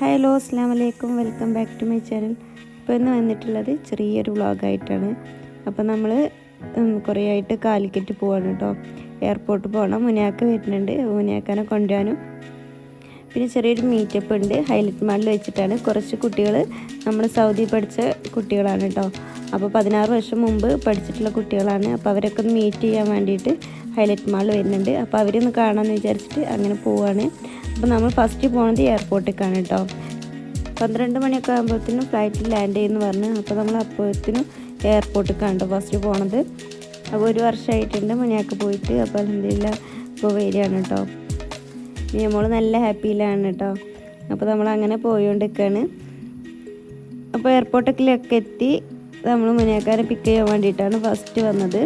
Hello അസ്സാം വലൈക്കും welcome back to my channel. ഇപ്പോൾ ഇന്ന് വന്നിട്ടുള്ളത് ചെറിയൊരു വ്ളോഗായിട്ടാണ്. അപ്പോൾ നമ്മൾ കുറേ ആയിട്ട് കാലിക്കറ്റ് പോവാണ് കേട്ടോ എയർപോർട്ട് പോകണം മുനിയാക്ക വരുന്നുണ്ട്. മുനിയാക്കാനെ കൊണ്ടുവരാനും. പിന്നെ ചെറിയൊരു മീറ്റപ്പ് ഉണ്ട്. ഹൈലൈറ്റ് മാളിൽ വെച്ചിട്ടാണ്. കുറച്ച് കുട്ടികൾ നമ്മൾ സൗദി പഠിച്ച കുട്ടികളാണ് കേട്ടോ അപ്പോൾ പതിനാറ് വർഷം മുമ്പ് പഠിച്ചിട്ടുള്ള കുട്ടികളാണ്. അപ്പോൾ അവരൊക്കെ ഒന്ന് മീറ്റ് ചെയ്യാൻ വേണ്ടിയിട്ട് ഹൈലൈറ്റ് മാളിൽ വരുന്നുണ്ട്. അപ്പോൾ അവരൊന്ന് കാണാമെന്ന് വിചാരിച്ചിട്ട് അങ്ങനെ പോവാണ്. അപ്പോൾ നമ്മൾ ഫസ്റ്റ് പോണത് എയർപോർട്ടിലേക്കാണ് കേട്ടോ പന്ത്രണ്ട് മണിയൊക്കെ ആകുമ്പോഴത്തേനും ഫ്ലൈറ്റിൽ ലാൻഡ് ചെയ്യുമെന്ന് പറഞ്ഞു. അപ്പോൾ നമ്മൾ അപ്പോഴത്തേനും എയർപോർട്ടിലേക്കാണ് കേട്ടോ ഫസ്റ്റ് പോണത്. അപ്പോൾ ഒരു വർഷമായിട്ടുണ്ട് മുനിയാക്ക് പോയിട്ട്. അപ്പോൾ അലഹമില്ല ഇപ്പോൾ വരികയാണ് കേട്ടോ നമ്മൾ നല്ല ഹാപ്പിയിലാണ് കേട്ടോ അപ്പോൾ നമ്മൾ അങ്ങനെ പോയോണ്ടിരിക്കുകയാണ് അപ്പോൾ എയർപോർട്ടിലൊക്കെ എത്തി. നമ്മൾ മുനിയാക്കാരെ പിക്ക് ചെയ്യാൻ വേണ്ടിയിട്ടാണ് ഫസ്റ്റ് വന്നത്.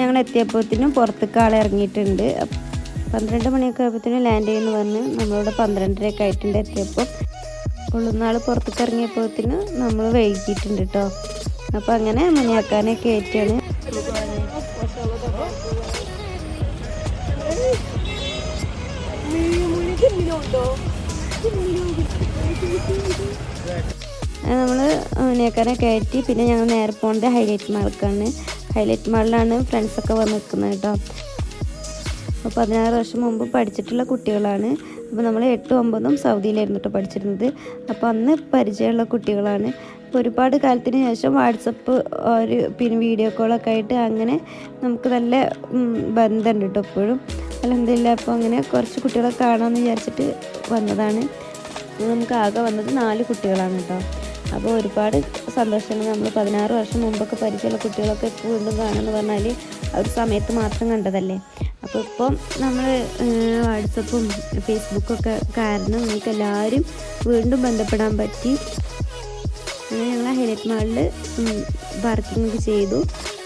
ഞങ്ങൾ എത്തിയപ്പോഴത്തേനും പുറത്തേക്ക് ആളെ ഇറങ്ങിയിട്ടുണ്ട്. പന്ത്രണ്ട് മണിയൊക്കെ ആയപ്പോഴത്തേനും ലാൻഡ് ചെയ്യുന്നു പറഞ്ഞ് നമ്മളിവിടെ പന്ത്രണ്ടരയൊക്കെ ആയിട്ടുണ്ട് എത്തിയപ്പോൾ. ഉള്ളുന്നാൾ പുറത്തേക്ക് ഇറങ്ങിയപ്പോഴത്തേന് നമ്മൾ വൈകിയിട്ടുണ്ട് കേട്ടോ അപ്പോൾ അങ്ങനെ മണിയാക്കാനൊക്കെ കയറ്റിയാണ് നമ്മൾ മുനിയാക്കാനെ കയറ്റി പിന്നെ ഞങ്ങൾ നേരെ പോകേണ്ടത് ഹൈലൈറ്റ് മാൾക്കാണ് ഹൈലൈറ്റ് മാളിലാണ് ഫ്രണ്ട്സൊക്കെ വന്ന് നിൽക്കുന്നത് കേട്ടോ പതിനാറ് വർഷം മുമ്പ് പഠിച്ചിട്ടുള്ള കുട്ടികളാണ്. അപ്പോൾ നമ്മൾ എട്ടും ഒമ്പതും സൗദിയിലായിരുന്നു കേട്ടോ പഠിച്ചിരുന്നത്. അപ്പോൾ അന്ന് പരിചയമുള്ള കുട്ടികളാണ്. അപ്പോൾ ഒരുപാട് കാലത്തിന് ശേഷം വാട്സപ്പ് ഒരു പിന്നെ വീഡിയോ കോളൊക്കെ ആയിട്ട് അങ്ങനെ നമുക്ക് നല്ല ബന്ധമുണ്ട് കേട്ടോ ഇപ്പോഴും. അല്ലെന്തില്ല അപ്പോൾ അങ്ങനെ കുറച്ച് കുട്ടികളെ കാണാമെന്ന് വിചാരിച്ചിട്ട് വന്നതാണ്. അപ്പോൾ നമുക്ക് ആകെ വന്നത് നാല് കുട്ടികളാണ് കേട്ടോ അപ്പോൾ ഒരുപാട് സന്തോഷമാണ് നമ്മൾ പതിനാറ് വർഷം മുമ്പൊക്കെ പരിചയമുള്ള കുട്ടികളൊക്കെ വീണ്ടും കാണുമെന്ന് പറഞ്ഞാൽ ആ ഒരു സമയത്ത് മാത്രം കണ്ടതല്ലേ? അപ്പോൾ ഇപ്പം നമ്മൾ വാട്സപ്പും ഫേസ്ബുക്കൊക്കെ കാരണം നമുക്ക് എല്ലാവരും വീണ്ടും ബന്ധപ്പെടാൻ പറ്റി. അങ്ങനെ ഞങ്ങൾ മാളിൽ വർക്കിംഗ് ചെയ്തു.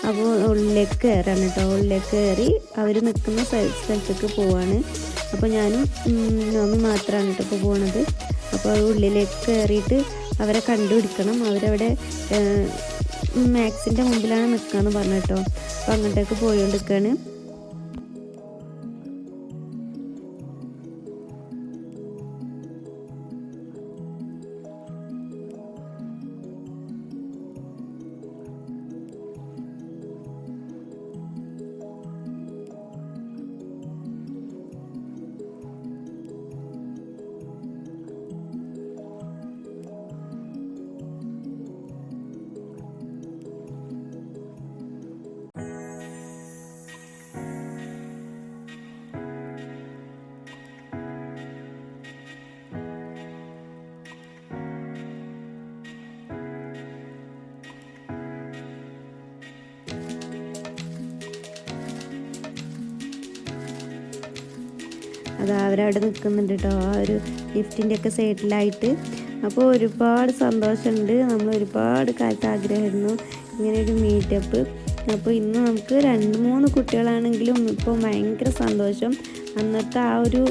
അപ്പോൾ ഉള്ളിലേക്ക് കയറാണ് കേട്ടോ. ഉള്ളിലേക്ക് കയറി അവർ നിൽക്കുന്ന സ്ഥല- സ്ഥലത്തേക്ക് പോവാണ്. അപ്പോൾ ഞാനും നോമി മാത്രമാണ് കേട്ടോ ഇപ്പോൾ പോണത്. അപ്പോൾ ഉള്ളിലേക്ക് കയറിയിട്ട് അവരെ കണ്ടുപിടിക്കണം. അവരവിടെ മാക്സിന്റെ മുമ്പിലാണ് നിൽക്കുകയെന്ന് പറഞ്ഞു കേട്ടോ. അപ്പോൾ അങ്ങോട്ടേക്ക് പോയോണ്ടിരിക്കുകയാണ് അത് അവരവിടെ നിൽക്കുന്നുണ്ട് കേട്ടോ ആ ഒരു ലിഫ്റ്റിന്റെ ഒക്കെ സൈഡിലായിട്ട്. അപ്പോൾ ഒരുപാട് സന്തോഷമുണ്ട്. നമ്മൾ ഒരുപാട് കാലത്ത് ആഗ്രഹമായിരുന്നു ഇങ്ങനെ ഒരു മീറ്റപ്പ്. അപ്പോൾ ഇന്ന് നമുക്ക് രണ്ട് മൂന്ന് കുട്ടികളാണെങ്കിലും ഇപ്പോൾ ഭയങ്കര സന്തോഷം. അന്നത്തെ ആ ഒരു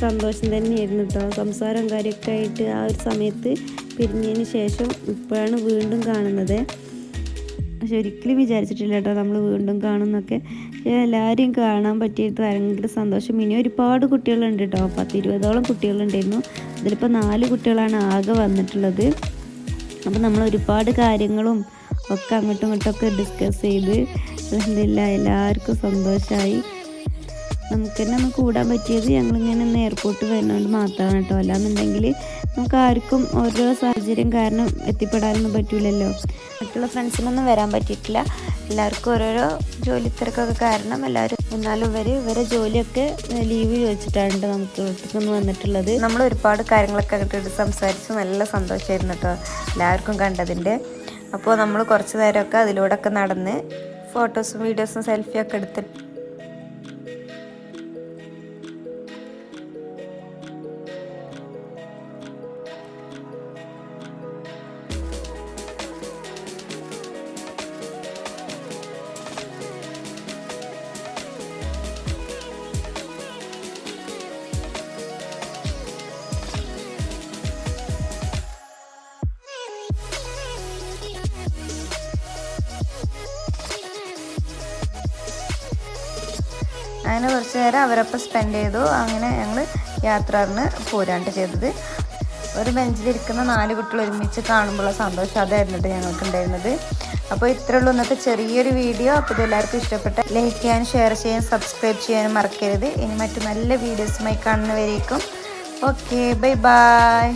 സന്തോഷം തന്നെയായിരുന്നു കേട്ടോ. സംസാരം കാര്യമൊക്കെ ആയിട്ട് ആ ഒരു സമയത്ത് പിരിഞ്ഞതിന് ശേഷം ഇപ്പോഴാണ് വീണ്ടും കാണുന്നത്. പക്ഷെ ഒരിക്കലും വിചാരിച്ചിട്ടില്ല കേട്ടോ നമ്മൾ വീണ്ടും കാണുന്നൊക്കെ എല്ലാവരെയും കാണാൻ പറ്റിയിട്ട് ഭയങ്കര സന്തോഷം. ഇനി ഒരുപാട് കുട്ടികളുണ്ട് കേട്ടോ പത്ത് ഇരുപതോളം കുട്ടികളുണ്ടായിരുന്നു. അതിലിപ്പോൾ നാല് കുട്ടികളാണ് ആകെ വന്നിട്ടുള്ളത്. അപ്പോൾ നമ്മൾ ഒരുപാട് കാര്യങ്ങളും ഒക്കെ അങ്ങോട്ടും ഇങ്ങോട്ടൊക്കെ ഡിസ്കസ് ചെയ്ത് എന്തില്ല എല്ലാവർക്കും സന്തോഷമായി നമുക്ക് തന്നെ ഒന്ന് കൂടാൻ പറ്റിയത് ഞങ്ങളിങ്ങനെ ഒന്ന് എയർപോർട്ട് വരുന്നതുകൊണ്ട് മാത്രമാണ് കേട്ടോ അല്ലാന്നുണ്ടെങ്കിൽ നമുക്ക് ആർക്കും ഓരോ സാഹചര്യം കാരണം എത്തിപ്പെടാനൊന്നും പറ്റൂലല്ലോ. മറ്റുള്ള ഫ്രണ്ട്സിനൊന്നും വരാൻ പറ്റിയിട്ടില്ല. എല്ലാവർക്കും ഓരോരോ ജോലി തിരക്കൊക്കെ കാരണം എല്ലാവരും എന്നാലും ഇവർ ഇവരെ ജോലിയൊക്കെ ലീവ് ചോദിച്ചിട്ടാണ് ട്ടോ നമുക്ക് വീട്ടിൽ വന്നിട്ടുള്ളത്. നമ്മൾ ഒരുപാട് കാര്യങ്ങളൊക്കെ കേട്ടിട്ട് സംസാരിച്ച്. നല്ല സന്തോഷമായിരുന്നു കേട്ടോ എല്ലാവർക്കും കണ്ടതിന്റെ. അപ്പോൾ നമ്മൾ കുറച്ച് നേരമൊക്കെ അതിലൂടെ ഒക്കെ നടന്ന് ഫോട്ടോസും വീഡിയോസും സെൽഫിയൊക്കെ എടുത്തിട്ട് അങ്ങനെ കുറച്ച് നേരം അവരൊപ്പം സ്പെൻഡ് ചെയ്തു. അങ്ങനെ ഞങ്ങൾ യാത്രന്ന് പോരാണ്ട് ചെയ്തത്. ഒരു ബെഞ്ചിലിരിക്കുന്ന നാല് കുട്ടികൾ ഒരുമിച്ച് കാണുമ്പോഴുള്ള സന്തോഷം അതായിരുന്നു ഞങ്ങൾക്ക് ഉണ്ടായിരുന്നത് അപ്പോൾ ഇത്രേ ഉള്ളൂ ഇന്നത്തെ ചെറിയൊരു വീഡിയോ. അപ്പോൾ ഇതെല്ലാവർക്കും ഇഷ്ടപ്പെട്ട ലൈക്ക് ചെയ്യാനും ഷെയർ ചെയ്യാനും സബ്സ്ക്രൈബ് ചെയ്യാനും മറക്കരുത്. ഇനി മറ്റു നല്ല വീഡിയോസുമായി കാണുന്നവരേക്കും. Okay bye bye